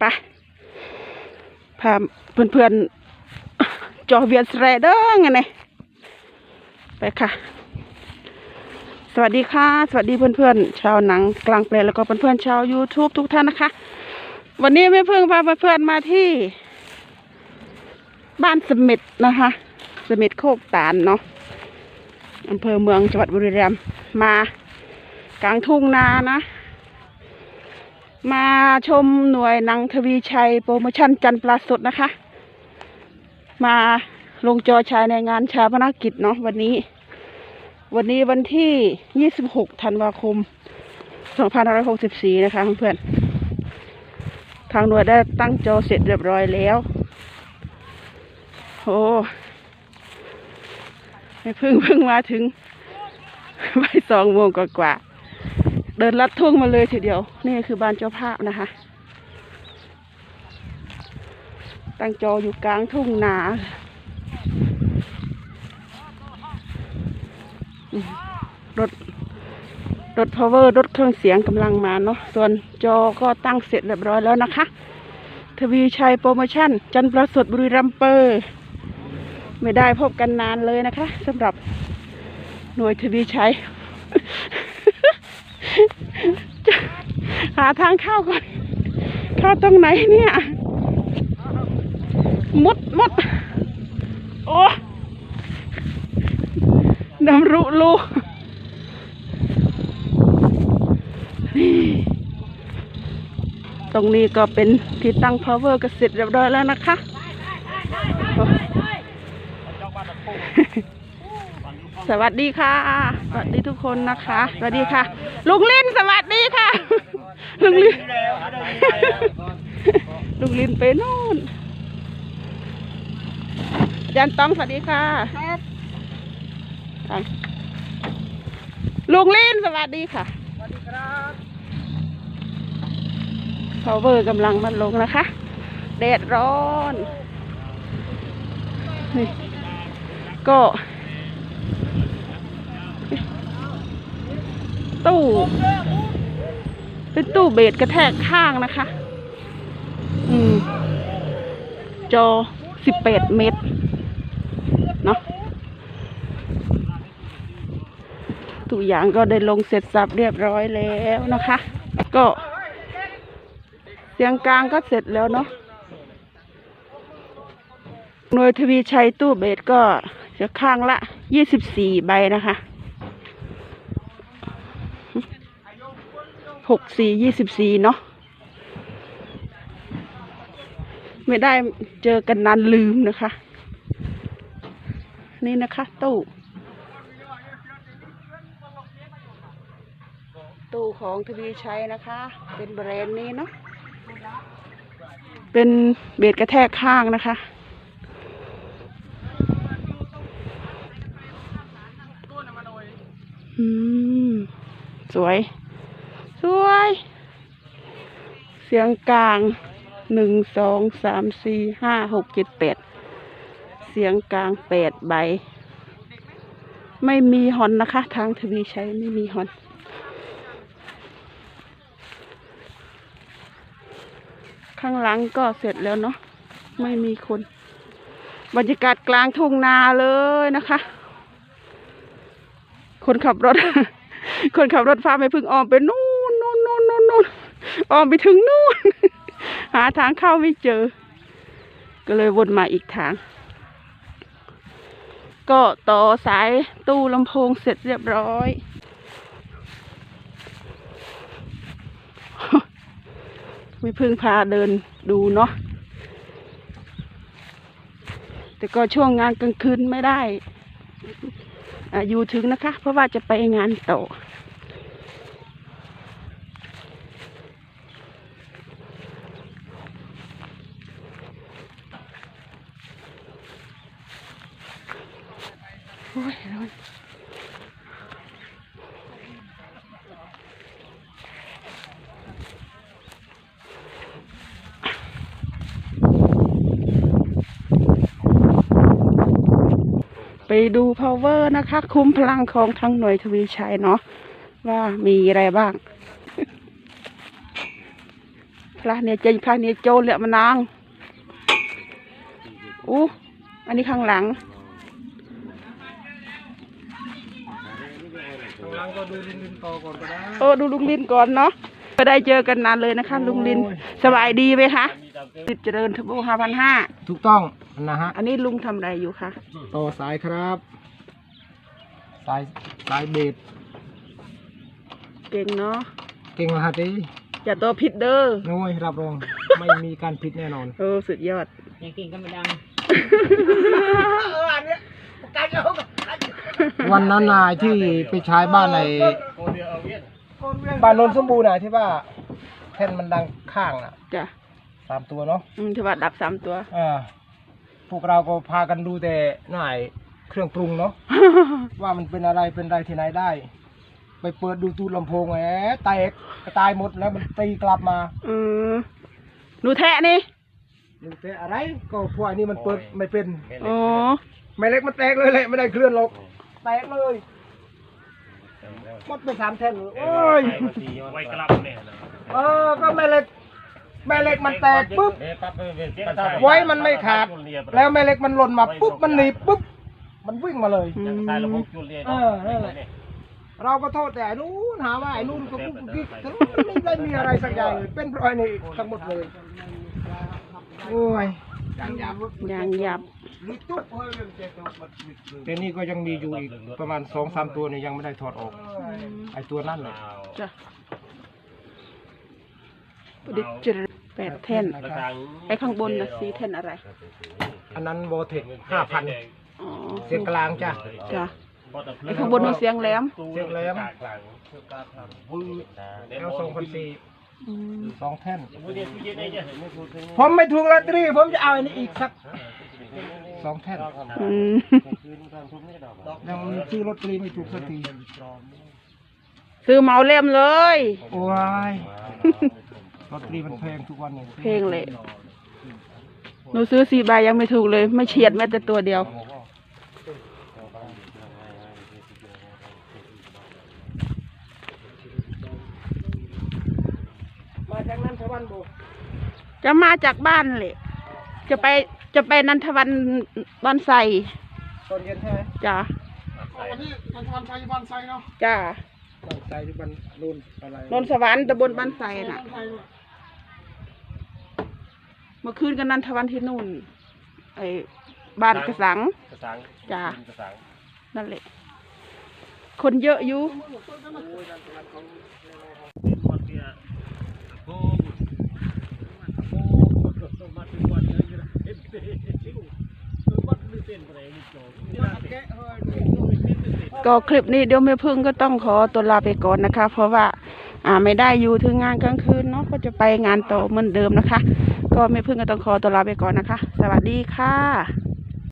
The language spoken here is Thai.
ไปพาเพื่อนๆจอเวียนสแรเดอร์ไงเนี่ยไปค่ะ สวัสดีค่ะ สวัสดีเพื่อนๆชาวหนังกลางแปลแล้วก็เพื่อนๆชาว YouTube ทุกท่านนะคะ วันนี้แม่เพิ่งพาเพื่อนๆมาที่ บ้านสมิดนะคะ สมิดโคกตาลเนาะอำเภอเมืองจังหวัดบุรีรัมย์มากลางทุ่งนานะ มาชมหน่วยนังทวีชัยโปรโมชั่นจันปลาสดนะคะ มาลงจอชายในงานชาปนกิจเนาะวันนี้ วันนี้วันที่ 26 ธันวาคม 2564 นะคะเพื่อนๆทางหน่วยได้ตั้งจอเสร็จเรียบร้อยแล้วโอ้ไม่เพิ่งเพิ่งมาถึงบ่ายสองโมงกว่า เดินลัดทุ่งมาเลยทีเดียว นี่คือบ้านเจ้าภาพนะคะ ตั้งจออยู่กลางทุ่งนาอรถรถ power รถเครื่องเสียงกำลังมาเนาะ ส่วนจอก็ตั้งเสร็จเรียบร้อยแล้วนะคะ ทวีชัยโปรโมชั่น จันประสดบุรีรัมเปอร์ ไม่ได้พบกันนานเลยนะคะสำหรับหน่วยทวีชัย หาทางเข้าก่อนเข้าตรงไหนเนี่ยมุดมุดโอ้น้ำรุลูนี่ตรงนี้ก็เป็นที่ตั้ง power ก็เสร็จเรียบร้อยแล้วนะคะ สวัสดีค่ะ สวัสดีทุกคนนะคะ สวัสดีค่ะ ลุงลินสวัสดีค่ะ ลุงลินลุงลินไปนู่นยันต้องสวัสดีค่ะอะลุงลินสวัสดีค่ะสวัสดีครับพาวเวอร์กำลังมันลงนะคะแดดร้อนนี่ก็ ตู้ เป็นตู้เบสกระแทกข้างนะคะ อืม จอสิบแปดเมตร เนาะทุกอย่างก็ได้ลงเสร็จสับเรียบร้อยแล้วนะคะ ก็เสียงกลางก็เสร็จแล้วเนาะหน่วยทวีชัยตู้เบสก็จะข้างละยี่สิบสี่ใบนะคะ หกสี่ยี่สิบสี่เนาะไม่ได้เจอกันนานลืมนะคะ นี่นะคะ ตู้ ตู้ของทวีชัยนะคะ เป็นแบรนด์นี้เนาะเป็นเบสกระแทกข้างนะคะ อืม สวย สวย เสียงกลางหนึ่งสองสามสี่ห้าหกเจ็ดแปดเสียงกลางแปดใบ ไม่มีฮอนนะคะ ทางทวีชัยไม่มีฮอน ข้างหลังก็เสร็จแล้วเนาะไม่มีคน บรรยากาศกลางทุ่งนาเลยนะคะ คนขับรถ คนขับรถพาไปพึ่งออมไปนู่นนู่นนู่นนู่นนู่น ออมไปถึงนู่น หาทางเข้าไม่เจอ ก็เลยวนมาอีกทาง ก็ต่อสายตู้ลำโพงเสร็จเรียบร้อย ไม่พึ่งพาเดินดูเนาะแต่ก็ช่วงงานกลางคืนไม่ได้ออยู่ถึงนะคะ เพราะว่าจะไปงานต่อ โอ้ยร้อนไปดู power นะคะ คุ้มพลังของทั้งหน่วยทวีชัยเนาะว่ามีอะไรบ้าง พระเนี่ยเจนพระเนี่ยโจเหลือมานางอู้อันนี้ข้างหลัง ข้าง หลังก็ดูลินลินต่อก่อนก็ได้โอ้ดูลุงลินก่อนเนาะก็ได้เจอกันนานเลยนะคะ ลุงลินโอ้ยสบายดีไหมคะติดเจริญทบห้าพันห้าถูกต้องนะฮะอันนี้ลุงทำอะไรอยู่คะต่อสายครับ สายสายเบสเก่งเนาะเก่งละฮะทีอย่าตัวผิดเด้อโอ้ยรับรองไม่มีการผิดแน่นอนโอ้สุดยอดยังกินก็ไม่ดัง วันนั้นนายที่ไปใช้บ้านในบ้านโนนสมบูรณ์น่ะที่ว่าแท่นมันดังข้างน่ะจ้ะสามตัวเนาะอืมถือว่าดับสามตัว อ่าพวกเราก็พากันดูแต่หน่ายเครื่องปรุงเนาะ ว่ามันเป็นอะไรเป็นอะไรที่ไหนได้ ไปเปิดดูตู้ลำโพงแหมแตกกระตายหมดแล้วมันตีกลับมาอืมหนูแทะนี่ดูแต่อะไรก็พวกอันนี้มันเปิดไม่เป็นโอ้ไม่เล็กมันแตกเลยแหละไม่ได้เคลื่อนหรอก แตกเลยหมดไปสามแท่นเลยโอ้ยไว้กลับเนี่ยนะเออก็แม่เหล็กแม่เหล็กมันแตกปุ๊บไว้มันไม่ขาด แล้วแม่เหล็กมันหล่นมาปุ๊บมันหนีบปุ๊บมันวิ่งมาเลยอืมสายระบบจุลเรียนเออนั่นแหละเราก็โทษแต่ไอ้นู้นหาว่าไอ้นู้นก็กุ๊กกิ๊กแต่ไม่ได้มีอะไรสักอย่างเลยเป็นเพราะไอ้นี่ทั้งหมดเลยโอ้ยยางยับ แต่นี่ก็ยังมีอยู่อีกประมาณสองสามตัวเนี่ยยังไม่ได้ถอดออก ไอ้ตัวนั่นเลยจ้ะประดิษฐ์เจริญแปดแท่นไอ้ข้างบนนะสีแท่นอะไร อันนั้นโบเทคห้าพันอ๋อเสียงกลางจ้ะจ้ะไอ้ข้างบนมันเสียงแหลมเสียงแหลมแล้วสองพันสี่อืมสองแท่นผมไม่ถูกลอตเตอรี่ผมจะเอาอันนี้อีกสัก สองแท่นอืมยังซื้อลอตเตอรี่ไม่ถูกสักทีซื้อเหมาเล่มเลย โอ้ยลอตเตอรี่มันแพงทุกวันนี้เพลงเลยหนูซื้อสี่ใบยังไม่ถูกเลย ไม่เฉียดแม้แต่ตัวเดียว มาจากนั้นทวันโบจะมาจากบ้านเลยจะไป จะไปนันทวันบ้านไซตอนเย็นใช่ไหมจ้ะวันนี้นันทวันไซบ้านไซเนาะจ้ะบ้านไซหรือบ้านนู่นอะไรนนท์สวรรค์ตำบลบ้านไซน่ะ เมื่อคืนกันนันทวันที่นู่นไอ้บ้านกระสัง กระสังจ้ะ กระสังนั่นแหละ คนเยอะอยู่ ก็คลิปนี้เดี๋ยวแม่พึ่งก็ต้องขอตัวลาไปก่อนนะคะ เพราะว่าอ่าไม่ได้อยู่ถึงงานกลางคืนเนาะก็จะไปงานต่อเหมือนเดิมนะคะ ก็แม่พึ่งก็ต้องขอตัวลาไปก่อนนะคะ สวัสดีค่ะ